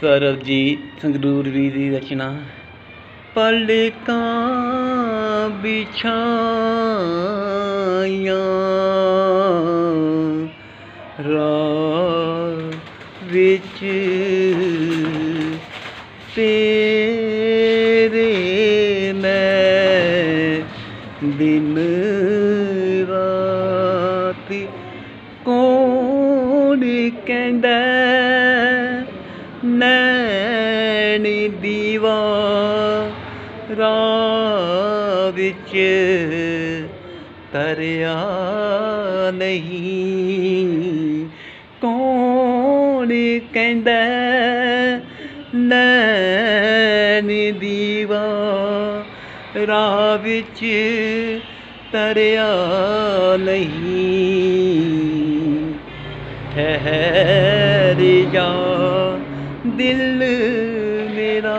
ਸਰਬਜੀਤ ਸੰਗਰੂਰ ਜੀ ਦੀ ਰਚਨਾ। ਪਲਕਾਂ ਵਿਛਾਈਆਂ। ਰਾਹ ਵਿੱਚ ਤੇਰੇ ਮੈਂ ਦਿਨ ਰਾਤ ਕੌਣ ਕਹਿੰਦਾ ਨੈਣ ਦੀਵਾ ਰਾਹ ਵਿੱਚ ਤਰਿਆ ਨਹੀਂ। ਕੌਣ ਕਹਿੰਦਾ ਨੈਣ ਦੀਵਾ ਰਾਹ ਵਿੱਚ ਤਰਿਆ ਨਹੀਂ। ਠਹਿਰ ਜਾ दिल मेरा